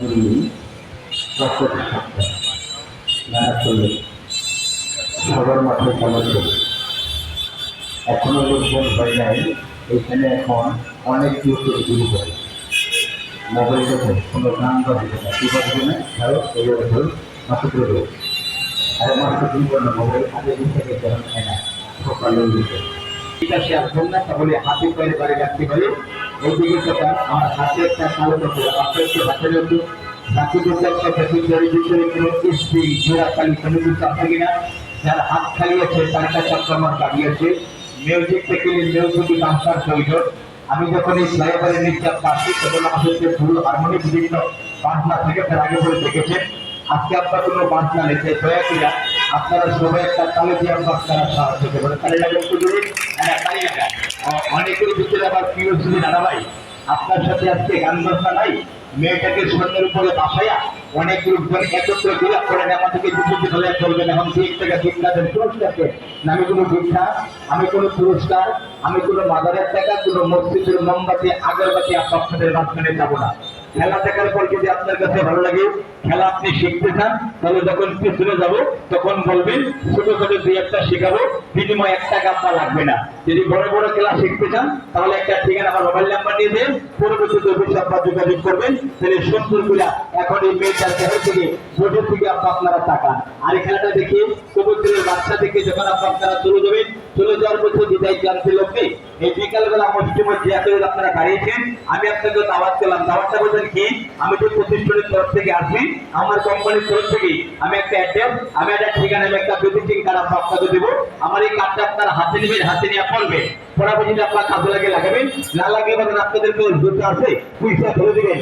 রক্তের সাথে মেলা চলবে সবার মাঠে খেলা চলবে এখনও লোকজন হয় নাই, এখানে এখন অনেক লোকের শুরু করে। মোবাইল দেখে কোনো গান বাজবে না। কি বাজবে না? ধরো এই বছর মাত্র দেবো আর মাত্র না, মোবাইল আগে দিন থেকে যখন খায় না? সকালে দিতে তাহলে করে আমি যখন এই ফ্লাইওভারের নিচে আপনার আসি তখন আমাদের যে হারমোনি বিভিন্ন বাঁধনা থেকে, তার আগে দেখেছেন। আজকে আপনার কোনো বাঁধনা নেই দয়া করে আপনারা সবাই একটা তালে আপনারা সাহায্য করবেন। তালে লাগে একটু অনেকের ভিতরে আবার প্রিয় শ্রী দাদা ভাই আপনার সাথে আজকে গান বাজনা নাই মেয়েটাকে স্বর্ণের উপরে বাসায়া অনেক লোকজন একত্র করে করেন আমাদেরকে দুপুর হলে চলবেন এখন দিক থেকে ভিক্ষা দেন পুরস্কারকে আমি কোনো ভিক্ষা আমি কোনো পুরস্কার, আমি কোনো মাদারের টাকা, কোনো মসজিদের মোমবাতি, আগরবাতি আপনাদের মাঝখানে যাব না। খেলা দেখার পর যদি আপনার কাছে ভালো লাগে, খেলা আপনি শিখতে চান, তাহলে যখন পিছনে যাব, তখন বলবেন ছোট ছোট দুই একটা শেখাবো, বিনিময় এক টাকা আপনার লাগবে না। যদি বড় বড় খেলা শিখতে চান, তাহলে একটা ঠিকানা আমার মোবাইল নাম্বার দিয়ে দেন, পরবর্তীতে অফিসে আপনার যোগাযোগ করবেন, তাহলে সুন্দর করে এখন এই মেয়েটার দেহ থেকে বোর্ডের থেকে আপনার তাকান আর এই খেলাটা দেখে কবুতরের বাচ্চা থেকে যখন আপনার চলে যাবেন চলে যাওয়ার এই বিকালবেলা মধ্যে এত আপনারা দাঁড়িয়েছেন। আমি আপনাকে দাওয়াত দাওয়াতটা বলছেন কি? আমি যে প্রতিষ্ঠানের তরফ থেকে আসি, আমার কোম্পানির তরফ থেকে আমি একটা অ্যাড্রেস, আমি একটা ঠিকানা, আমি একটা কার্ড আপনাকে দেবো। আমার এই কার্ডটা আপনার হাতে নেবেন হাতে নিয়ে পড়বেন পড়া বুঝিতে আপনার কাজে লাগে লাগাবেন না দুটো আছে, পয়সা ধরে দেবেন।